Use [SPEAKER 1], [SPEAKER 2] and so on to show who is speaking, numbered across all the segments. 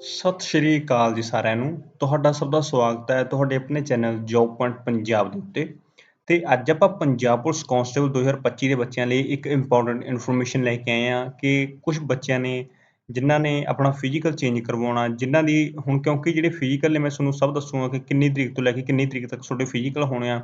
[SPEAKER 1] ਸਤਿ ਸ਼੍ਰੀ ਅਕਾਲ ਜੀ ਸਾਰਿਆਂ ਨੂੰ। ਤੁਹਾਡਾ ਸਭ ਦਾ ਸਵਾਗਤ ਹੈ ਤੁਹਾਡੇ ਆਪਣੇ ਚੈਨਲ ਜੌਬ ਪੁਆਇੰਟ ਪੰਜਾਬ ਦੇ ਉੱਤੇ। ਤੇ ਅੱਜ ਆਪਾਂ ਪੰਜਾਬ ਪੁਲਿਸ ਕਾਂਸਟੇਬਲ 2025 ਦੇ ਬੱਚਿਆਂ ਲਈ ਇੱਕ ਇੰਪੋਰਟੈਂਟ ਇਨਫੋਰਮੇਸ਼ਨ ਲੈ ਕੇ ਆਏ ਹਾਂ ਕਿ ਕੁਝ ਬੱਚਿਆਂ ਨੇ, ਜਿਨ੍ਹਾਂ ਨੇ ਆਪਣਾ ਫਿਜ਼ੀਕਲ ਚੇਂਜ ਕਰਵਾਉਣਾ, ਜਿਨ੍ਹਾਂ ਦੀ ਹੁਣ ਕਿਉਂਕਿ ਜਿਹੜੇ ਫਿਜ਼ੀਕਲ ਨੇ, ਮੈਂ ਤੁਹਾਨੂੰ ਸਭ ਦੱਸੂਗਾ ਕਿ ਕਿੰਨੀ ਤਰੀਕ ਤੋਂ ਲੈ ਕੇ ਕਿੰਨੀ ਤਰੀਕ ਤੱਕ ਤੁਹਾਡੇ ਫਿਜ਼ੀਕਲ ਹੋਣੇ ਆ।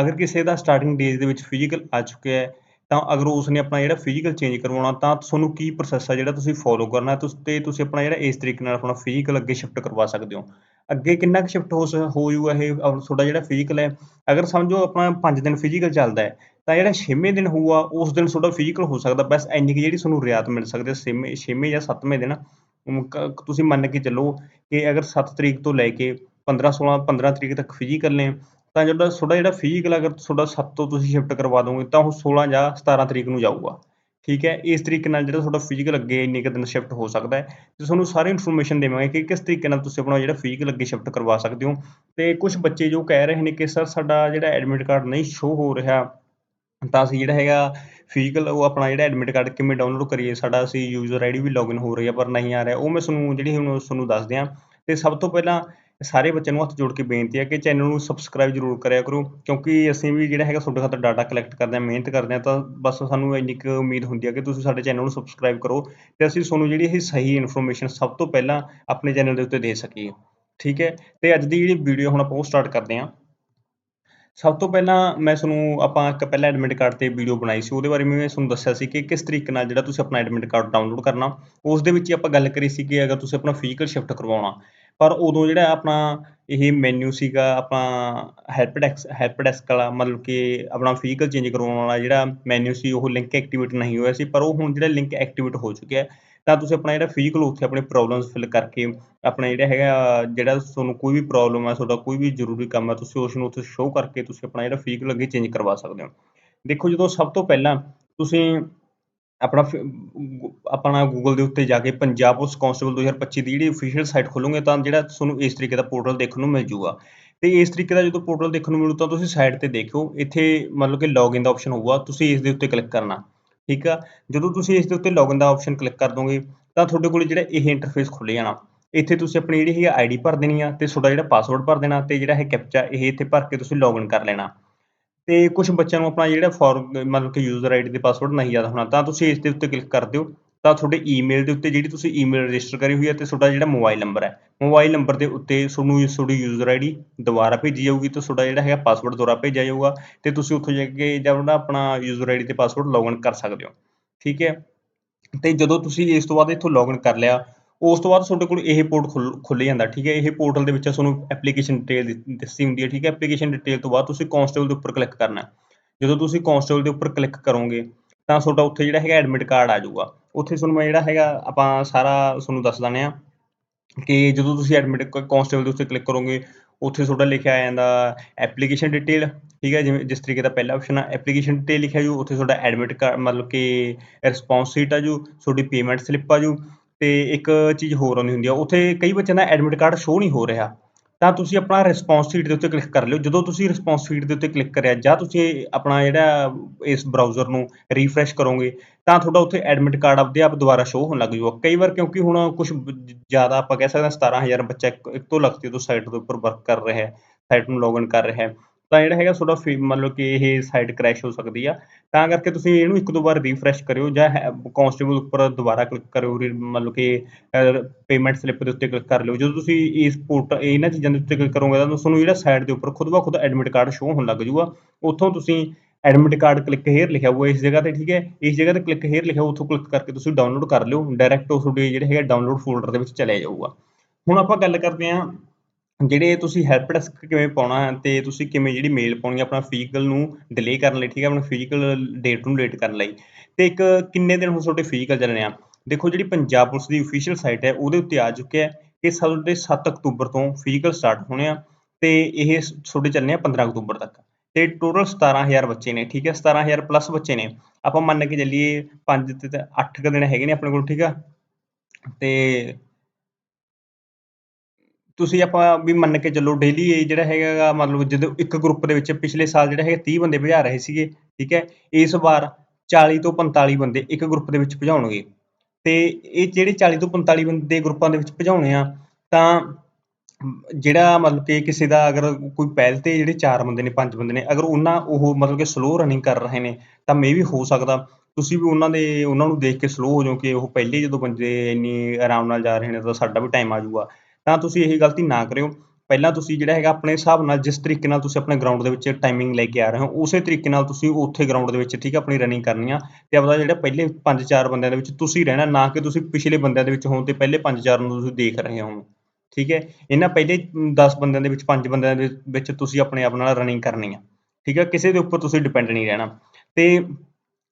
[SPEAKER 1] ਅਗਰ ਕਿਸੇ ਦਾ ਸਟਾਰਟਿੰਗ ਡੇਜ ਦੇ ਵਿੱਚ ਫਿਜ਼ੀਕਲ ਆ ਚੁੱਕਿਆ ਹੈ ਤਾਂ ਅਗਰ ਉਸਨੇ ਆਪਣਾ ਜਿਹੜਾ ਫਿਜ਼ੀਕਲ ਚੇਂਜ ਕਰਵਾਉਣਾ ਤਾਂ ਤੁਹਾਨੂੰ ਕੀ ਪ੍ਰੋਸੈਸ ਆ ਜਿਹੜਾ ਤੁਸੀਂ ਫੋਲੋ ਕਰਨਾ ਤੁਸੀਂ ਤੇ ਤੁਸੀਂ ਆਪਣਾ ਜਿਹੜਾ ਇਸ ਤਰੀਕੇ ਨਾਲ ਆਪਣਾ ਫਿਜ਼ੀਕਲ ਅੱਗੇ ਸ਼ਿਫਟ ਕਰਵਾ ਸਕਦੇ ਹੋ। ਅੱਗੇ ਕਿੰਨਾ ਕੁ ਸ਼ਿਫਟ ਹੋ ਸ- ਹੋ ਜੂਗਾ ਇਹ? ਤੁਹਾਡਾ ਜਿਹੜਾ ਫਿਜ਼ੀਕਲ ਹੈ, ਅਗਰ ਸਮਝੋ ਆਪਣਾ 5 ਦਿਨ ਫਿਜ਼ੀਕਲ ਚੱਲਦਾ ਹੈ, ਤਾਂ ਜਿਹੜਾ 6ਵੇਂ ਦਿਨ ਹੋਊਗਾ, ਉਸ ਦਿਨ ਤੁਹਾਡਾ ਫਿਜ਼ੀਕਲ ਹੋ ਸਕਦਾ। ਬਸ ਇੰਨੀ ਕੁ ਜਿਹੜੀ ਤੁਹਾਨੂੰ ਰਿਆਤ ਮਿਲ ਸਕਦੀ ਹੈ 6ਵੇਂ 6ਵੇਂ ਜਾਂ 7ਵੇਂ ਦਿਨ। ਤੁਸੀਂ ਮੰਨ ਕੇ ਚੱਲੋ ਕਿ ਅਗਰ 7 ਤਰੀਕ ਤੋਂ ਲੈ ਕੇ 15 16 15 ਤਰੀਕ ਤੱਕ ਫਿਜ਼ੀਕਲ ਨੇ ਤਾਂ ਜਿਹੜਾ ਤੁਹਾਡਾ ਜਿਹੜਾ ਫਿਜ਼ੀਕਲ ਅਗਰ ਤੁਹਾਡਾ 7 ਤੋਂ ਤੁਸੀਂ ਸ਼ਿਫਟ ਕਰਵਾ ਦੋਗੇ, ਤਾਂ ਉਹ 16 ਜਾਂ 17 ਤਰੀਕ ਨੂੰ ਜਾਊਗਾ। ਠੀਕ ਹੈ? ਇਸ ਤਰੀਕੇ ਨਾਲ ਜਿਹੜਾ ਤੁਹਾਡਾ ਫਿਜ਼ੀਕਲ ਅੱਗੇ ਇੰਨੇ ਕੁ ਦਿਨ ਸ਼ਿਫਟ ਹੋ ਸਕਦਾ ਹੈ। ਤੇ ਤੁਹਾਨੂੰ ਸਾਰੀ ਇਨਫੋਰਮੇਸ਼ਨ ਦੇਵਾਂਗੇ ਕਿ ਕਿਸ ਤਰੀਕੇ ਨਾਲ ਤੁਸੀਂ ਆਪਣਾ ਜਿਹੜਾ ਫਿਜ਼ੀਕਲ ਅੱਗੇ ਸ਼ਿਫਟ ਕਰਵਾ ਸਕਦੇ ਹੋ। ਤੇ ਕੁਝ ਬੱਚੇ ਜੋ ਕਹਿ ਰਹੇ ਨੇ ਕਿ, ਸਰ, ਸਾਡਾ ਜਿਹੜਾ ਐਡਮਿਟ ਕਾਰਡ ਨਹੀਂ ਸ਼ੋ ਹੋ ਰਿਹਾ, ਤਾਂ ਅਸੀਂ ਜਿਹੜਾ ਹੈਗਾ ਫਿਜ਼ੀਕਲ ਉਹ ਆਪਣਾ ਜਿਹੜਾ ਐਡਮਿਟ ਕਾਰਡ ਕਿਵੇਂ ਡਾਊਨਲੋਡ ਕਰੀਏ? ਸਾਡਾ ਅਸੀਂ ਯੂਜ਼ਰ ਆਈਡੀ ਵੀ ਲੌਗਇਨ ਹੋ ਰਹੀ ਹੈ, ਪਰ ਨਹੀਂ ਆ ਰਿਹਾ। ਉਹ ਮੈਂ ਤੁਹਾਨੂੰ ਜਿਹੜੀ ਹੁਣ ਤੁਹਾਨੂੰ ਦੱਸ ਦਿਆਂ। ਤੇ ਸਭ ਤੋਂ ਪਹਿਲਾਂ ਸਾਰੇ ਬੱਚਿਆਂ ਨੂੰ ਹੱਥ ਜੋੜ ਕੇ ਬੇਨਤੀ ਹੈ ਕਿ ਚੈਨਲ ਨੂੰ ਸਬਸਕ੍ਰਾਈਬ ਜ਼ਰੂਰ ਕਰਿਆ ਕਰੋ, ਕਿਉਂਕਿ ਅਸੀਂ ਵੀ ਜਿਹੜਾ ਹੈਗਾ ਤੁਹਾਡੇ ਖਾਤਰ ਡਾਟਾ ਕਲੈਕਟ ਕਰਦੇ ਹਾਂ, ਮਿਹਨਤ ਕਰਦੇ ਹਾਂ, ਤਾਂ ਬਸ ਸਾਨੂੰ ਇੰਨੀ ਕੁ ਉਮੀਦ ਹੁੰਦੀ ਹੈ ਕਿ ਤੁਸੀਂ ਸਾਡੇ ਚੈਨਲ ਨੂੰ ਸਬਸਕ੍ਰਾਈਬ ਕਰੋ ਤੇ ਅਸੀਂ ਤੁਹਾਨੂੰ ਜਿਹੜੀ ਇਹ ਸਹੀ ਇਨਫੋਰਮੇਸ਼ਨ ਸਭ ਤੋਂ ਪਹਿਲਾਂ ਆਪਣੇ ਚੈਨਲ ਦੇ ਉੱਤੇ ਦੇ ਸਕੀਏ। ਠੀਕ ਹੈ? ਤੇ ਅੱਜ ਦੀ ਜਿਹੜੀ ਵੀਡੀਓ ਹੁਣ ਆਪਾਂ ਉਹ ਸਟਾਰਟ ਕਰਦੇ ਹਾਂ। ਸਭ ਤੋਂ ਪਹਿਲਾਂ ਮੈਂ ਤੁਹਾਨੂੰ, ਆਪਾਂ ਇੱਕ ਪਹਿਲਾਂ ਐਡਮਿਟ ਕਾਰਡ ਤੇ ਵੀਡੀਓ ਬਣਾਈ ਸੀ, ਉਹਦੇ ਬਾਰੇ ਮੈਂ ਤੁਹਾਨੂੰ ਦੱਸਿਆ ਸੀ ਕਿ ਕਿਸ ਤਰੀਕੇ ਨਾਲ ਜਿਹੜਾ ਤੁਸੀਂ ਆਪਣਾ ਐਡਮਿਟ ਕਾਰਡ ਡਾਊਨਲੋਡ ਕਰਨਾ, ਉਸ ਦੇ ਵਿੱਚ ਹੀ ਆਪਾਂ ਗੱਲ ਕਰੀ ਸੀ ਕਿ ਅਗਰ ਤੁਸੀਂ ਆਪਣਾ ਫਿਜ਼ੀਕਲ ਸ਼ਿਫਟ ਕਰਵਾਉਣਾ ਪਰ ਉਦੋਂ ਜਿਹੜਾ ਆਪਣਾ ਇਹ ਮੈਨਿਊ ਸੀਗਾ ਆਪਣਾ ਹੈਲਪ ਡੈਸਕ ਹੈਲਪ ਡੈਸਕ ਵਾਲਾ, ਮਤਲਬ ਕਿ ਆਪਣਾ ਫਿਜ਼ੀਕਲ ਚੇਂਜ ਕਰਵਾਉਣ ਵਾਲਾ ਜਿਹੜਾ ਮੈਨਿਊ ਸੀ, ਉਹ ਲਿੰਕ ਐਕਟੀਵੇਟ ਨਹੀਂ ਹੋਇਆ ਸੀ, ਪਰ ਉਹ ਹੁਣ ਜਿਹੜਾ ਲਿੰਕ ਐਕਟੀਵੇਟ ਹੋ ਚੁੱਕਿਆ ਤਾਂ ਤੁਸੀਂ ਆਪਣਾ ਜਿਹੜਾ ਫਿਜ਼ੀਕਲ ਉੱਥੇ ਆਪਣੇ ਪ੍ਰੋਬਲਮਸ ਫਿਲ ਕਰਕੇ, ਆਪਣਾ ਜਿਹੜਾ ਹੈਗਾ, ਜਿਹੜਾ ਤੁਹਾਨੂੰ ਕੋਈ ਵੀ ਪ੍ਰੋਬਲਮ ਹੈ ਤੁਹਾਡਾ ਕੋਈ ਵੀ ਜ਼ਰੂਰੀ ਕੰਮ ਹੈ ਤੁਸੀਂ ਉਸ ਨੂੰ ਉੱਥੇ ਸ਼ੋਅ ਕਰਕੇ ਤੁਸੀਂ ਆਪਣਾ ਜਿਹੜਾ ਫਿਜ਼ੀਕਲ ਅੱਗੇ ਚੇਂਜ ਕਰਵਾ ਸਕਦੇ ਹੋ। ਦੇਖੋ ਜਦੋਂ ਸਭ ਤੋਂ ਪਹਿਲਾਂ ਤੁਸੀਂ ਆਪਣਾ ਫਿ- ਗੂ- ਆਪਣਾ ਗੂਗਲ ਦੇ ਉੱਤੇ ਜਾ ਕੇ ਪੰਜਾਬ ਪੁਲਿਸ ਕਾਂਸਟੇਬਲ 2025 ਦੀ ਜਿਹੜੀ ਅਫੀਸ਼ੀਅਲ ਸਾਈਟ ਖੋਲੋਗੇ ਤਾਂ ਜਿਹੜਾ ਤੁਹਾਨੂੰ ਇਸ ਤਰੀਕੇ ਦਾ ਪੋਰਟਲ ਦੇਖਣ ਨੂੰ ਮਿਲ ਜੂਗਾ। ਤੇ ਇਸ ਤਰੀਕੇ ਦਾ ਜਦੋਂ ਪੋਰਟਲ ਦੇਖਣ ਨੂੰ ਮਿਲੂ ਤਾਂ ਤੁਸੀਂ ਸਾਈਟ ਤੇ ਦੇਖਿਓ, ਇੱਥੇ ਮਤਲਬ ਕਿ ਲੌਗਇਨ ਦਾ ਆਪਸ਼ਨ ਹੋਊਗਾ, ਤੁਸੀਂ ਇਸ ਦੇ ਉੱਤੇ ਕਲਿੱਕ ਕਰਨਾ, ਠੀਕ ਆ? ਜਦੋਂ ਤੁਸੀਂ ਇਸ ਦੇ ਉੱਤੇ ਲੌਗਇਨ ਦਾ ਆਪਸ਼ਨ ਕਲਿੱਕ ਕਰ ਦੋਗੇ, ਤਾਂ ਤੁਹਾਡੇ ਕੋਲ ਜਿਹੜਾ ਇਹ ਇੰਟਰਫੇਸ ਖੁੱਲ੍ਹ ਜਾਣਾ। ਇੱਥੇ ਤੁਸੀਂ ਆਪਣੀ ਜਿਹੜੀ ਹੈਗੀ ਆਈਡੀ ਭਰ ਦੇਣੀ ਆ ਤੇ ਤੁਹਾਡਾ ਜਿਹੜਾ ਪਾਸਵਰਡ ਭਰ ਦੇਣਾ ਤੇ ਜਿਹੜਾ ਹੈ ਕੈਪਚਾ ਇਹ ਇੱਥੇ ਭਰ ਕੇ ਤੁਸੀਂ ਲੌਗਇਨ ਕਰ ਲੈਣਾ। ਤੇ ਕੁਝ ਬੱਚਿਆਂ ਨੂੰ ਆਪਣਾ ਜਿਹੜਾ ਫੋਰ, ਮਤਲਬ ਕਿ ਯੂਜ਼ਰ ਆਈਡੀ ਤੇ ਪਾਸਵਰਡ ਨਹੀਂ ਯਾਦ ਹੋਣਾ, ਤਾਂ ਤੁਸੀਂ ਇਸ ਦੇ ਉੱਤੇ ਕਲਿੱਕ ਕਰ ਦਿਓ। ਤਾਂ ਤੁਹਾਡੇ ਈਮੇਲ ਦੇ ਉੱਤੇ ਜਿਹੜੀ ਤੁਸੀਂ ਈਮੇਲ ਰਜਿਸਟਰ ਕਰੀ ਹੋਈ ਹੈ ਤੇ ਤੁਹਾਡਾ ਜਿਹੜਾ ਮੋਬਾਈਲ ਨੰਬਰ ਹੈ ਮੋਬਾਈਲ ਨੰਬਰ ਦੇ ਉੱਤੇ ਤੁਹਾਨੂੰ ਤੁਹਾਡੀ ਯੂਜ਼ਰ ਆਈਡੀ ਦੁਬਾਰਾ ਭੇਜੀ ਜਾਊਗੀ ਤੇ ਤੁਹਾਡਾ ਜਿਹੜਾ ਹੈਗਾ ਪਾਸਵਰਡ ਦੁਬਾਰਾ ਭੇਜਿਆ ਜਾਊਗਾ ਤੇ ਤੁਸੀਂ ਉੱਥੋਂ ਜਾ ਕੇ ਜਿਹੜਾ ਆਪਣਾ ਯੂਜ਼ਰ ਆਈਡੀ ਤੇ ਪਾਸਵਰਡ ਲੌਗਇਨ ਕਰ ਸਕਦੇ ਹੋ। ਠੀਕ ਹੈ? ਤੇ ਜਦੋਂ ਤੁਸੀਂ ਇਸ ਤੋਂ ਬਾਅਦ ਇੱਥੋਂ ਲੌਗਇਨ ਕਰ ਲਿਆ ਉਸ ਤੋਂ ਬਾਅਦ ਤੁਹਾਡੇ ਕੋਲ ਇਹ ਪੋਰਟ ਖੁੱਲ, ਖੁੱਲ੍ਹ ਜਾਂਦਾ, ਠੀਕ ਹੈ? ਇਹ ਪੋਰਟਲ ਦੇ ਵਿੱਚ ਤੁਹਾਨੂੰ ਐਪਲੀਕੇਸ਼ਨ ਡਿਟੇਲ ਦੱਸੀ ਹੁੰਦੀ ਹੈ, ਠੀਕ ਹੈ? ਐਪਲੀਕੇਸ਼ਨ ਡਿਟੇਲ ਤੋਂ ਬਾਅਦ ਤੁਸੀਂ ਕਾਂਸਟੇਬਲ ਦੇ ਉੱਪਰ ਕਲਿੱਕ ਕਰਨਾ ਜਦੋਂ ਤੁਸੀਂ ਕਾਂਸਟੇਬਲ ਦੇ ਉੱਪਰ ਕਲਿੱਕ ਕਰੋਗੇ, ਤਾਂ ਤੁਹਾਡਾ ਉੱਥੇ ਜਿਹੜਾ ਹੈਗਾ ਐਡਮਿਟ ਕਾਰਡ ਆ ਜਾਊਗਾ। ਉੱਥੇ ਤੁਹਾਨੂੰ ਮੈਂ ਜਿਹੜਾ ਹੈਗਾ, ਆਪਾਂ ਸਾਰਾ ਤੁਹਾਨੂੰ ਦੱਸ ਦਿੰਦੇ ਹਾਂ ਕਿ ਜਦੋਂ ਤੁਸੀਂ ਐਡਮਿਟ ਕਾਂਸਟੇਬਲ ਦੇ ਉੱਤੇ ਕਲਿੱਕ ਕਰੋਗੇ, ਉੱਥੇ ਤੁਹਾਡਾ ਲਿਖਿਆ ਆ ਜਾਂਦਾ ਐਪਲੀਕੇਸ਼ਨ ਡਿਟੇਲ ਠੀਕ ਹੈ? ਜਿਵੇਂ, ਜਿਸ ਤਰੀਕੇ ਦਾ ਪਹਿਲਾ ਆਪਸ਼ਨ ਆ ਐਪਲੀਕੇਸ਼ਨ ਡਿਟੇਲ ਲਿਖਿਆ ਜੂ ਉੱਥੇ ਤੁਹਾਡਾ ਐਡਮਿਟ ਕਾਰਡ ਮਤਲਬ ਕਿ ਰਿਸਪੌਂਸ ਸ਼ੀਟ ਆ ਜੂ ਤੁਹਾਡੀ ਪੇਮੈਂਟ ਸਲਿੱਪ ਆ ਜੂ ਅਤੇ ਇੱਕ ਚੀਜ਼ ਹੋਰ ਆਉਂਦੀ ਹੁੰਦੀ ਆ, ਉੱਥੇ ਕਈ ਬੱਚਿਆਂ ਦਾ ਐਡਮਿਟ ਕਾਰਡ ਸ਼ੋਅ ਨਹੀਂ ਹੋ ਰਿਹਾ। ਤਾਂ ਤੁਸੀਂ ਆਪਣਾ ਰਿਸਪੌਂਸ ਸ਼ੀਟ ਦੇ ਉੱਤੇ ਕਲਿੱਕ ਕਰ ਲਿਓ। ਜਦੋਂ ਤੁਸੀਂ ਰਿਸਪੌਂਸ ਸ਼ੀਟ ਦੇ ਉੱਤੇ ਕਲਿੱਕ ਕਰਿਆ, ਜਾਂ ਤੁਸੀਂ ਆਪਣਾ ਜਿਹੜਾ ਇਸ ਬਰਾਊਜ਼ਰ ਨੂੰ ਰੀਫਰੈਸ਼ ਕਰੋਗੇ, ਤਾਂ ਤੁਹਾਡਾ ਉੱਥੇ ਐਡਮਿਟ ਕਾਰਡ ਆਪਦੇ ਆਪ ਦੁਬਾਰਾ ਸ਼ੋਅ ਹੋਣ ਲੱਗ ਜੂਗਾ। ਕਈ ਵਾਰ ਕਿਉਂਕਿ ਹੁਣ ਕੁਝ ਜ਼ਿਆਦਾ ਆਪਾਂ ਕਹਿ ਸਕਦੇ ਹਾਂ 17000 ਬੱਚਾ ਇੱਕ ਤੋਂ ਲੱਖ ਤੋਂ ਸਾਈਟ ਦੇ ਉੱਪਰ ਵਰਕ ਕਰ ਰਿਹਾ ਹੈ ਸਾਈਟ ਨੂੰ ਲੌਗਇਨ ਕਰ ਰਿਹਾ ਹੈ ਤਾਂ ਜਿਹੜਾ ਹੈਗਾ ਤੁਹਾਡਾ ਫੀ, ਮਤਲਬ ਕਿ ਇਹ ਸਾਈਟ ਕ੍ਰੈਸ਼ ਹੋ ਸਕਦੀ ਆ। ਤਾਂ ਕਰਕੇ ਤੁਸੀਂ ਇਹਨੂੰ ਇੱਕ ਦੋ ਵਾਰ ਰੀਫਰੈਸ਼ ਕਰਿਓ ਜਾਂ ਕਾਂਸਟੇਬਲ ਉੱਪਰ ਦੁਬਾਰਾ ਕਲਿੱਕ ਕਰਿਓ, ਰੀ- ਮਤਲਬ ਕਿ ਪੇਮੈਂਟ ਸਲਿੱਪ ਦੇ ਉੱਤੇ ਕਲਿੱਕ ਕਰ ਲਿਓ। ਜਦੋਂ ਤੁਸੀਂ ਇਸ ਪੋਰਟ ਇਹਨਾਂ ਚੀਜ਼ਾਂ ਦੇ ਉੱਤੇ ਕਲਿੱਕ ਕਰੋਗੇ ਤਾਂ ਤੁਹਾਨੂੰ ਜਿਹੜਾ ਸਾਈਡ ਦੇ ਉੱਪਰ ਖੁਦ ਬ ਖੁਦ ਐਡਮਿਟ ਕਾਰਡ ਸ਼ੋ ਹੋਣ ਲੱਗ ਜੂਗਾ। ਉੱਥੋਂ ਤੁਸੀਂ ਐਡਮਿਟ ਕਾਰਡ ਕਲਿੱਕ ਹੇਅਰ ਲਿਖਿਆ ਹੋਊਗਾ ਇਸ ਜਗ੍ਹਾ ਤੇ, ਠੀਕ ਹੈ? ਇਸ ਜਗ੍ਹਾ ਤੇ ਕਲਿੱਕ ਹੇਅਰ ਲਿਖਿਆ ਉੱਥੋਂ ਕਲਿੱਕ ਕਰਕੇ ਤੁਸੀਂ ਡਾਊਨਲੋਡ ਕਰ ਲਿਓ। ਡਾਇਰੈਕਟ ਉਹ ਤੁਹਾਡੇ ਜਿਹੜੇ ਹੈਗਾ ਡਾਊਨਲੋਡ ਫੋਲਡਰ ਦੇ ਵਿੱਚ ਚਲੇ ਜਾਊਗਾ। ਹੁਣ ਆਪਾਂ ਗੱਲ ਕਰਦੇ ਹਾਂ ਜਿਹੜੇ ਤੁਸੀਂ ਹੈਲਪ ਡੈਸਕ ਕਿਵੇਂ ਪਾਉਣਾ ਅਤੇ ਤੁਸੀਂ ਕਿਵੇਂ ਜਿਹੜੀ ਮੇਲ ਪਾਉਣੀ ਆਪਣਾ ਫਿਜ਼ੀਕਲ ਨੂੰ ਡਿਲੇ ਕਰਨ ਲਈ, ਠੀਕ ਹੈ, ਆਪਣਾ ਫਿਜ਼ੀਕਲ ਡੇਟ ਨੂੰ ਲੇਟ ਕਰਨ ਲਈ। ਅਤੇ ਇੱਕ ਕਿੰਨੇ ਦਿਨ ਹੁਣ ਤੁਹਾਡੇ ਫਿਜ਼ੀਕਲ ਚੱਲਣੇ ਆ? ਦੇਖੋ, ਜਿਹੜੀ ਪੰਜਾਬ ਪੁਲਿਸ ਦੀ ਅਫੀਸ਼ੀਅਲ ਸਾਈਟ ਹੈ, ਉਹਦੇ ਉੱਤੇ ਆ ਚੁੱਕਿਆ ਹੈ ਕਿ ਸਾਡੇ 7 ਅਕਤੂਬਰ ਤੋਂ ਫਿਜ਼ੀਕਲ ਸਟਾਰਟ ਹੋਣੇ ਆ ਤੇ ਇਹ ਤੁਹਾਡੇ ਚੱਲਣੇ ਆ 15 ਅਕਤੂਬਰ ਤੱਕ। ਤੇ ਟੋਟਲ 17000 ਬੱਚੇ ਨੇ, ਠੀਕ ਹੈ 17000 ਪਲੱਸ ਬੱਚੇ ਨੇ। ਆਪਾਂ ਮੰਨ ਕੇ ਚੱਲੀਏ 5 ਤੇ 8 ਕੁ ਦਿਨ ਹੈਗੇ ਨੇ ਆਪਣੇ ਕੋਲ, ਠੀਕ ਆ। ਤੇ ਤੁਸੀਂ ਆਪਾਂ ਵੀ ਮੰਨ ਕੇ ਚੱਲੋ ਡੇਲੀ ਇਹ ਜਿਹੜਾ ਹੈਗਾ ਗਾ ਮਤਲਬ ਜਦੋਂ ਇੱਕ ਗਰੁੱਪ ਦੇ ਵਿੱਚ ਪਿਛਲੇ ਸਾਲ ਜਿਹੜਾ ਹੈਗਾ 30 ਬੰਦੇ ਭਜਾ ਰਹੇ ਸੀਗੇ, ਠੀਕ ਹੈ, ਇਸ ਵਾਰ 40 ਤੋਂ 45 ਬੰਦੇ ਇੱਕ ਗਰੁੱਪ ਦੇ ਵਿੱਚ ਭਜਾਉਣਗੇ। ਤੇ ਇਹ ਜਿਹੜੇ 40 ਤੋਂ 45 ਬੰਦੇ ਗਰੁੱਪਾਂ ਦੇ ਵਿੱਚ ਭਜਾਉਣੇ ਆ, ਤਾਂ ਜਿਹੜਾ ਮਤਲਬ ਕਿ ਕਿਸੇ ਦਾ ਅਗਰ ਕੋਈ ਪਹਿਲ ਤੇ ਜਿਹੜੇ 4 ਬੰਦੇ ਨੇ 5 ਬੰਦੇ ਨੇ, ਅਗਰ ਉਹਨਾਂ ਉਹ ਮਤਲਬ ਕਿ ਸਲੋ ਰਨਿੰਗ ਕਰ ਰਹੇ ਨੇ, ਤਾਂ ਮੇ ਵੀ ਹੋ ਸਕਦਾ। ਤੁਸੀਂ ਵੀ ਉਹਨਾਂ ਦੇ, ਉਹਨਾਂ ਨੂੰ ਦੇਖ ਕੇ ਸਲੋ ਹੋ ਜਾਓ ਕਿ ਉਹ ਪਹਿਲੇ ਜਦੋਂ ਬੰਦੇ ਇੰਨੀ ਆਰਾਮ ਨਾਲ ਜਾ ਰਹੇ ਨੇ, ਤਾਂ ਸਾਡਾ ਵੀ ਟਾਈਮ ਆ ਜਾਊਗਾ। ਤਾਂ ਤੁਸੀਂ ਇਹ ਗਲਤੀ ਨਾ ਕਰਿਓ। ਪਹਿਲਾਂ ਤੁਸੀਂ ਜਿਹੜਾ ਹੈਗਾ ਆਪਣੇ ਹਿਸਾਬ ਨਾਲ ਜਿਸ ਤਰੀਕੇ ਨਾਲ ਤੁਸੀਂ ਆਪਣੇ ਗਰਾਊਂਡ ਦੇ ਵਿੱਚ ਟਾਈਮਿੰਗ ਲੈ ਕੇ ਆ ਰਹੇ ਹੋ, ਉਸੇ ਤਰੀਕੇ ਨਾਲ ਤੁਸੀਂ ਉੱਥੇ ਗਰਾਊਂਡ ਦੇ ਵਿੱਚ ਠੀਕ ਹੈ ਆਪਣੀ ਰਨਿੰਗ ਕਰਨੀ ਆ ਤੇ ਆਪਦਾ ਜਿਹੜਾ ਪਹਿਲੇ 5-4 ਬੰਦਿਆਂ ਦੇ ਵਿੱਚ ਤੁਸੀਂ ਰਹਿਣਾ, ਨਾ ਕਿ ਤੁਸੀਂ ਪਿਛਲੇ ਬੰਦਿਆਂ ਦੇ ਵਿੱਚ ਹੋਣ ਤੇ ਪਹਿਲੇ 5-4 ਨੂੰ ਤੁਸੀਂ ਦੇਖ ਰਹੇ ਹੋ ਠੀਕ ਹੈ? ਇਹਨਾਂ ਪਹਿਲੇ 10 ਬੰਦਿਆਂ ਦੇ ਵਿੱਚ 5 ਬੰਦਿਆਂ ਦੇ ਵਿੱਚ ਤੁਸੀਂ ਆਪਣੇ ਆਪ ਨਾਲ ਰਨਿੰਗ ਕਰਨੀ ਆ। ਠੀਕ ਹੈ? ਕਿਸੇ ਦੇ ਉੱਪਰ ਤੁਸੀਂ ਡਿਪੈਂਡ ਨਹੀਂ ਰਹਿਣਾ। ਤੇ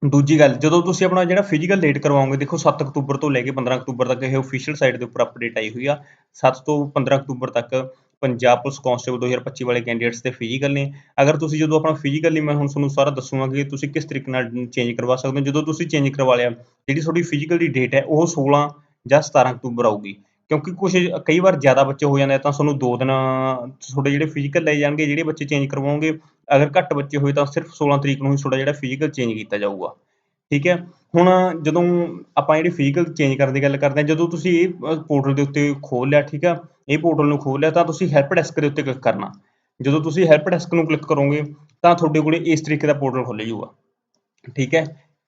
[SPEAKER 1] ਦੂਜੀ ਗੱਲ, ਜਦੋਂ ਤੁਸੀਂ ਆਪਣਾ ਜਿਹੜਾ ਫਿਜ਼ੀਕਲ ਲੇਟ ਕਰਵਾਓਗੇ, ਦੇਖੋ 7 ਅਕਤੂਬਰ ਤੋਂ ਲੈ ਕੇ 15 ਅਕਤੂਬਰ ਤੱਕ ਇਹ ਅਫੀਸ਼ੀਅਲ ਸਾਈਟ ਦੇ ਉੱਪਰ ਅਪਡੇਟ ਆਈ ਹੋਈ ਆ। 7 ਤੋਂ 15 ਅਕਤੂਬਰ ਤੱਕ ਪੰਜਾਬ ਪੁਲਿਸ ਕਾਂਸਟੇਬਲ 2025 ਵਾਲੇ ਕੈਂਡੀਡੇਟਸ ਦੇ ਫਿਜ਼ੀਕਲ ਨੇ। ਅਗਰ ਤੁਸੀਂ ਜਦੋਂ ਆਪਣਾ ਫਿਜ਼ੀਕਲ ਮੈਂ ਹੁਣ ਤੁਹਾਨੂੰ ਸਾਰਾ ਦੱਸੂਗਾ ਕਿ ਤੁਸੀਂ ਕਿਸ ਤਰੀਕੇ ਨਾਲ ਚੇਂਜ ਕਰਵਾ ਸਕਦੇ ਹੋ। ਜਦੋਂ ਤੁਸੀਂ ਚੇਂਜ ਕਰਵਾ ਲਿਆ, ਜਿਹੜੀ ਤੁਹਾਡੀ ਫਿਜ਼ੀਕਲ ਦੀ ਡੇਟ ਹੈ, ਉਹ 16 ਜਾਂ 17 ਅਕਤੂਬਰ ਆਊਗੀ। ਕਿਉਂਕਿ ਕੁਝ ਕਈ ਵਾਰ ਜ਼ਿਆਦਾ ਬੱਚੇ ਹੋ ਜਾਂਦੇ ਤਾਂ ਤੁਹਾਨੂੰ ਦੋ ਦਿਨ ਤੁਹਾਡੇ ਜਿਹੜੇ ਫਿਜ਼ੀਕਲ ਲੈ ਜਾਣਗੇ, ਜਿਹੜੇ ਬੱਚੇ ਚੇਂਜ ਕਰਵਾਓਗੇ ਅਗਰ ਘੱਟ ਬੱਚੇ ਹੋਏ ਤਾਂ ਸਿਰਫ 16 ਤਰੀਕ ਨੂੰ ਹੀ ਤੁਹਾਡਾ ਜਿਹੜਾ ਫਿਜ਼ੀਕਲ ਚੇਂਜ ਕੀਤਾ ਜਾਊਗਾ। ਠੀਕ ਹੈ? ਹੁਣ ਜਦੋਂ ਆਪਾਂ ਜਿਹੜੀ ਫਿਜ਼ੀਕਲ ਚੇਂਜ ਕਰਨ ਦੀ ਗੱਲ ਕਰਦੇ ਹਾਂ, ਜਦੋਂ ਤੁਸੀਂ ਇਹ ਪੋਰਟਲ ਦੇ ਉੱਤੇ ਖੋਲ ਲਿਆ, ਠੀਕ ਹੈ? ਇਹ ਪੋਰਟਲ ਨੂੰ ਖੋਲ ਲਿਆ, ਤਾਂ ਤੁਸੀਂ ਹੈਲਪ ਡੈਸਕ ਦੇ ਉੱਤੇ ਕਲਿੱਕ ਕਰਨਾ। ਜਦੋਂ ਤੁਸੀਂ ਹੈਲਪ ਡੈਸਕ ਨੂੰ ਕਲਿੱਕ ਕਰੋਗੇ, ਤਾਂ ਤੁਹਾਡੇ ਕੋਲੇ ਇਸ ਤਰੀਕੇ ਦਾ ਪੋਰਟਲ ਖੁੱਲ੍ਹ ਜਾਊਗਾ। ਠੀਕ ਹੈ?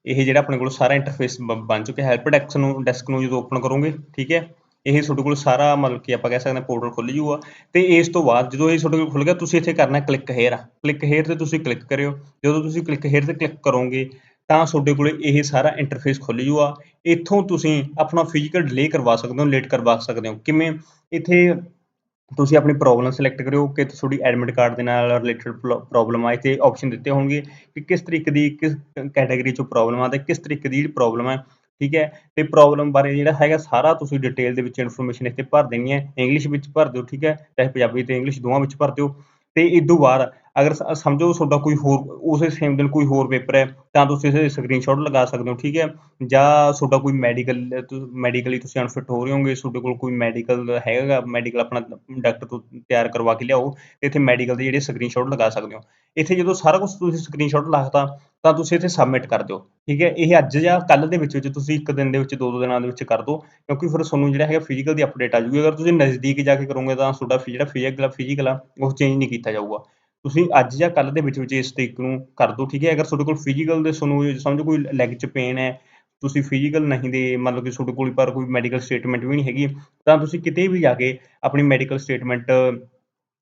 [SPEAKER 1] ਇਹ ਜਿਹੜਾ ਆਪਣੇ ਕੋਲ ਸਾਰਾ ਇੰਟਰਫੇਸ ਬਣ ਚੁੱਕਿਆ ਹੈਲਪ ਡੈਸਕ ਨੂੰ ਡੈਸਕ ਨੂੰ ਜਦੋਂ ਓਪਨ ਕਰੋਗੇ, ਠੀਕ ਹੈ? ਇਹ ਤੁਹਾਡੇ ਕੋਲ ਸਾਰਾ ਮਤਲਬ ਕਿ ਆਪਾਂ ਕਹਿ ਸਕਦੇ ਹਾਂ ਪੋਰਟਲ ਖੁੱਲ੍ਹ ਜੂਗਾ ਤੇ ਇਸ ਤੋਂ ਬਾਅਦ ਜਦੋਂ ਇਹ ਤੁਹਾਡੇ ਕੋਲ ਖੁੱਲ੍ਹ ਗਿਆ, ਤੁਸੀਂ ਇੱਥੇ ਕਰਨਾ ਕਲਿੱਕ ਹੇਅਰ ਕਲਿੱਕ ਹੇਅਰ ਤੇ ਤੁਸੀਂ ਕਲਿੱਕ ਕਰਿਓ। ਜਦੋਂ ਤੁਸੀਂ ਕਲਿੱਕ ਹੇਅਰ ਤੇ ਕਲਿੱਕ ਕਰੋਗੇ, ਤਾਂ ਤੁਹਾਡੇ ਕੋਲ ਇਹ ਸਾਰਾ ਇੰਟਰਫੇਸ ਖੁੱਲ੍ਹ ਜੂਗਾ। ਇੱਥੋਂ ਤੁਸੀਂ ਆਪਣਾ ਫਿਜ਼ੀਕਲ ਡਿਲੇ ਕਰਵਾ ਸਕਦੇ ਹੋ ਲੇਟ ਕਰਵਾ ਸਕਦੇ ਹੋ। ਕਿਵੇਂ? ਇੱਥੇ ਤੁਸੀਂ ਆਪਣੀ ਪ੍ਰੋਬਲਮ ਸਿਲੈਕਟ ਕਰਿਓ ਕਿ ਤੁਹਾਡੀ ਐਡਮਿਟ ਕਾਰਡ ਦੇ ਨਾਲ ਰਿਲੇਟਡ ਪ੍ਰੋਬਲਮ ਆ। ਇੱਥੇ ਆਪਸ਼ਨ ਦਿੱਤੇ ਹੋਣਗੇ ਕਿ ਕਿਸ ਤਰੀਕੇ ਦੀ, ਕਿਸ ਕੈਟਾਗਰੀ ਚੋਂ ਪ੍ਰੋਬਲਮ ਆ ਤੇ ਕਿਸ ਤਰੀਕੇ ਦੀ ਜਿਹੜੀ ਪ੍ਰੋਬਲਮ ਹੈ ਠੀਕ ਹੈ? ਤੇ ਪ੍ਰੋਬਲਮ ਬਾਰੇ ਜਿਹੜਾ ਹੈਗਾ ਸਾਰਾ ਤੁਸੀਂ ਡਿਟੇਲ ਦੇ ਵਿੱਚ ਇਨਫੋਰਮੇਸ਼ਨ ਇੱਥੇ ਭਰ ਦੇਣੀ ਹੈ। ਇੰਗਲਿਸ਼ ਵਿੱਚ ਭਰ ਦਿਓ, ਠੀਕ ਹੈ? ਚਾਹੇ ਪੰਜਾਬੀ ਤੇ ਇੰਗਲਿਸ਼ ਦੋਵਾਂ ਵਿੱਚ ਭਰ ਦਿਓ। ਤੇ ਇਸ ਤੋਂ ਬਾਅਦ ਅਗਰ ਸਮਝੋ ਤੁਹਾਡਾ ਕੋਈ ਹੋਰ, ਉਸੇ ਸੇਮ ਦਿਨ ਕੋਈ ਹੋਰ ਪੇਪਰ ਹੈ, ਤਾਂ ਤੁਸੀਂ ਇਸੇ ਸਕਰੀਨਸ਼ਾਟ ਲਗਾ ਸਕਦੇ ਹੋ, ਠੀਕ ਹੈ? ਜਾਂ ਤੁਹਾਡਾ ਕੋਈ ਮੈਡੀਕਲ ਮੈਡੀਕਲੀ ਤੁਸੀਂ ਅਨਫਿਟ ਹੋ ਰਹੇ ਹੋਗੇ, ਤੁਹਾਡੇ ਕੋਲ ਕੋਈ ਮੈਡੀਕਲ ਹੈਗਾ ਮੈਡੀਕਲ ਆਪਣਾ ਡਾਕਟਰ ਤੋਂ ਤਿਆਰ ਕਰਵਾ ਕੇ ਲਿਆਓ, ਤੇ ਇੱਥੇ ਮੈਡੀਕਲ ਦੇ ਜਿਹੜੇ ਸਕਰੀਨਸ਼ਾਟ ਲਗਾ ਸਕਦੇ ਹੋ। ਇੱਥੇ ਜਦੋਂ ਸਾਰਾ ਕੁਝ ਤੁਸੀਂ ਸਕਰੀਨਸ਼ਾਟ ਲਾਤਾ ਤਾਂ ਤੁਸੀਂ ਇੱਥੇ ਸਬਮਿਟ ਕਰ ਦਿਓ, ਠੀਕ ਹੈ? ਇਹ ਅੱਜ ਜਾਂ ਕੱਲ ਦੇ ਵਿੱਚ ਵਿੱਚ ਤੁਸੀਂ ਇੱਕ ਦਿਨ ਦੇ ਵਿੱਚ ਦੋ ਦੋ ਦਿਨਾਂ ਦੇ ਵਿੱਚ ਕਰ ਦਿਓ, ਕਿਉਂਕਿ ਫਿਰ ਤੁਹਾਨੂੰ ਜਿਹੜਾ ਹੈਗਾ ਫਿਜ਼ੀਕਲ ਦੀ ਅਪਡੇਟ ਆ ਜੂਗੀ ਅਗਰ ਤੁਸੀਂ ਨਜ਼ਦੀਕ ਜਾ ਕੇ ਕਰੋਗੇ ਤਾਂ ਤੁਹਾਡਾ ਜਿਹੜਾ ਫਿਜ਼ੀਕਲ ਫਿਜ਼ੀਕਲ ਆ, ਉਹ ਚੇਂਜ ਨਹੀਂ ਕੀਤਾ ਜਾਊਗਾ। ਤੁਸੀਂ ਅੱਜ ਜਾਂ ਕੱਲ ਦੇ ਵਿੱਚ ਵਿੱਚ ਇਸ ਤਰੀਕ ਨੂੰ ਕਰ ਦਿਓ, ਠੀਕ ਹੈ? ਅਗਰ ਤੁਹਾਡੇ ਕੋਲ ਫਿਜ਼ੀਕਲ ਦੇ ਤੁਹਾਨੂੰ ਸਮਝੋ ਕੋਈ ਲੈਗ 'ਚ ਪੇਨ ਹੈ, ਤੁਸੀਂ ਫਿਜ਼ੀਕਲ ਨਹੀਂ ਦੇ, ਮਤਲਬ ਕਿ ਤੁਹਾਡੇ ਕੋਲ ਪਰ ਕੋਈ ਮੈਡੀਕਲ ਸਟੇਟਮੈਂਟ ਵੀ ਨਹੀਂ ਹੈਗੀ, ਤਾਂ ਤੁਸੀਂ ਕਿਤੇ ਵੀ ਜਾ ਕੇ ਆਪਣੀ ਮੈਡੀਕਲ ਸਟੇਟਮੈਂਟ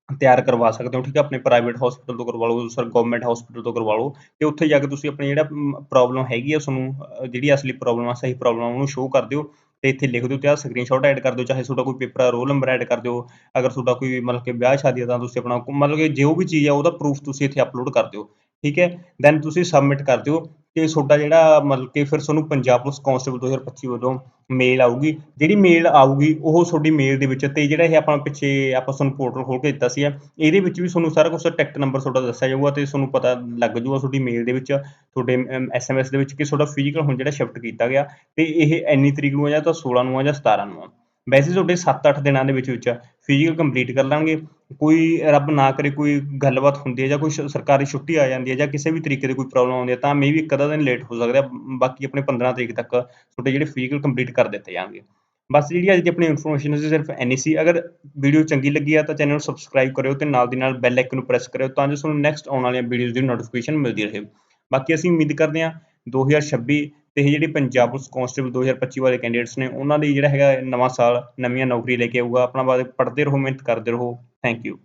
[SPEAKER 1] ਤਿਆਰ ਕਰਵਾ ਸਕਦੇ ਹੋ, ਠੀਕ ਹੈ, ਆਪਣੇ ਪ੍ਰਾਈਵੇਟ ਹਸਪੀਟਲ ਤੋਂ ਕਰਵਾ ਲਓ, ਸਰ ਗਵਰਨਮੈਂਟ ਹਸਪੀਟਲ ਤੋਂ ਕਰਵਾ ਲਓ, ਤੇ ਉੱਥੇ ਜਾ ਕੇ ਤੁਸੀਂ ਆਪਣੀ ਜਿਹੜਾ ਪ੍ਰੋਬਲਮ ਹੈਗੀ ਆ ਤੁਹਾਨੂੰ ਜਿਹੜੀ ਅਸਲੀ ਪ੍ਰੋਬਲਮ ਆ, ਸਹੀ ਪ੍ਰੋਬਲਮ ਉਹਨੂੰ ਸ਼ੋਅ ਕਰ ਦਿਓ, ਤੇ ਇੱਥੇ ਲਿਖ ਦਿਓ, ਤੇ ਆ ਸਕਰੀਨਸ਼ਾਟ ਐਡ ਕਰ ਦਿਓ, ਚਾਹੇ ਤੁਹਾਡਾ ਕੋਈ ਪੇਪਰ ਆ ਰੋਲ ਨੰਬਰ ਐਡ ਕਰ ਦਿਓ, ਅਗਰ ਤੁਹਾਡਾ ਕੋਈ ਮਤਲਬ ਕਿ ਵਿਆਹ ਸ਼ਾਦੀ ਆ, ਤਾਂ ਤੁਸੀਂ ਆਪਣਾ, ਮਤਲਬ ਕਿ ਜੋ ਵੀ ਚੀਜ਼ ਆ, ਉਹਦਾ ਪ੍ਰੂਫ ਤੁਸੀਂ ਇੱਥੇ ਅਪਲੋਡ ਕਰ ਦਿਓ, ਠੀਕ ਹੈ ਦੈਨ ਤੁਸੀਂ ਸਬਮਿਟ ਕਰ ਦਿਓ ਤੇ ਤੁਹਾਡਾ ਜਿਹੜਾ ਮਤਲਬ ਕਿ ਫਿਰ ਤੁਹਾਨੂੰ ਪੰਜਾਬ ਪੁਲਿਸ ਕਾਂਸਟੇਬਲ 2025 ਵੱਲੋਂ ਮੇਲ ਆਊਗੀ, ਜਿਹੜੀ ਮੇਲ ਆਊਗੀ ਉਹ ਤੁਹਾਡੀ ਮੇਲ ਦੇ ਵਿੱਚ ਤੇ ਜਿਹੜਾ ਇਹ ਆਪਾਂ ਪਿੱਛੇ ਆਪਾਂ ਤੁਹਾਨੂੰ ਪੋਰਟਲ ਖੋਲ ਕੇ ਦਿੱਤਾ ਸੀ ਇਹਦੇ ਵਿੱਚ ਵੀ ਤੁਹਾਨੂੰ ਸਾਰਾ ਕੁਝ ਟੈਕਟ ਨੰਬਰ ਤੁਹਾਡਾ ਦੱਸਿਆ ਜਾਊਗਾ ਤੇ ਤੁਹਾਨੂੰ ਪਤਾ ਲੱਗ ਜਾਊਗਾ ਤੁਹਾਡੀ ਮੇਲ ਦੇ ਵਿੱਚ, ਤੁਹਾਡੇ ਐਸਐਮਐਸ ਦੇ ਵਿੱਚ ਕਿ ਤੁਹਾਡਾ ਫਿਜ਼ੀਕਲ ਹੁਣ ਜਿਹੜਾ ਸ਼ਿਫਟ ਕੀਤਾ ਗਿਆ ਤੇ ਇਹ ਇੰਨੀ ਤਰੀਕ ਨੂੰ ਆ ਜਾਂ ਤਾਂ 16 ਨੂੰ ਆ ਜਾਂ 17 ਨੂੰ ਆ। ਵੈਸੇ ਤੁਹਾਡੇ 7-8 ਦਿਨਾਂ ਦੇ ਵਿੱਚ ਵਿੱਚ ਫਿਜ਼ੀਕਲ ਕੰਪਲੀਟ ਕਰ ਲਾਂਗੇ। ਕੋਈ ਰੱਬ ਨਾ ਕਰੇ ਕੋਈ ਗੱਲਬਾਤ ਹੁੰਦੀ ਹੈ ਜਾਂ ਕੋਈ ਸਰਕਾਰੀ ਛੁੱਟੀ ਆ ਜਾਂਦੀ ਹੈ ਜਾਂ ਕਿਸੇ ਵੀ ਤਰੀਕੇ ਦੀ ਕੋਈ ਪ੍ਰੋਬਲਮ ਆਉਂਦੀ ਹੈ ਤਾਂ ਮੇ ਵੀ ਇੱਕ ਅੱਧਾ ਦਿਨ ਲੇਟ ਹੋ ਸਕਦਾ ਬਾਕੀ ਆਪਣੇ 15 ਤਰੀਕ ਤੱਕ ਤੁਹਾਡੇ ਜਿਹੜੇ ਫਿਜ਼ੀਕਲ ਕੰਪਲੀਟ ਕਰ ਦਿੱਤੇ ਜਾਣਗੇ। ਬਸ ਜਿਹੜੀ ਅੱਜ ਦੀ ਆਪਣੀ ਇਨਫੋਰਮੇਸ਼ਨ ਸੀ ਸਿਰਫ ਐਨੀ ਸੀ। ਅਗਰ ਵੀਡੀਓ ਚੰਗੀ ਲੱਗੀ ਆ ਤਾਂ ਚੈਨਲ ਨੂੰ ਸਬਸਕ੍ਰਾਈਬ ਕਰਿਓ ਤੇ ਨਾਲ ਦੀ ਨਾਲ ਬੈਲ ਆਈਕਨ ਨੂੰ ਪ੍ਰੈਸ ਕਰਿਓ ਤਾਂ ਜੋ ਤੁਹਾਨੂੰ ਨੈਕਸਟ ਆਉਣ ਵਾਲੀਆਂ ਵੀਡੀਓਜ਼ ਦੀ ਨੋਟੀਫਿਕੇਸ਼ਨ ਮਿਲਦੀ ਰਹੇ। ਬਾਕੀ ਅਸੀਂ ਉਮੀਦ ਕਰਦੇ ਹਾਂ 2026 ਤੇ ਇਹ ਜਿਹੜੀ ਪੰਜਾਬ ਪੁਲਿਸ ਕਾਂਸਟੇਬਲ 2025 ਵਾਲੇ ਕੈਂਡੀਡੇਟਸ ਨੇ, ਉਹਨਾਂ ਲਈ ਜਿਹੜਾ ਹੈਗਾ ਨਵਾਂ ਸਾਲ, ਨਵੀਆਂ ਨੌਕਰੀ ਲੈ ਕੇ ਆਊਗਾ। ਆਪਣਾ ਪੜ੍ਹਦੇ ਰਹੋ, ਮਿਹਨਤ ਕਰਦੇ ਰਹੋ। Thank you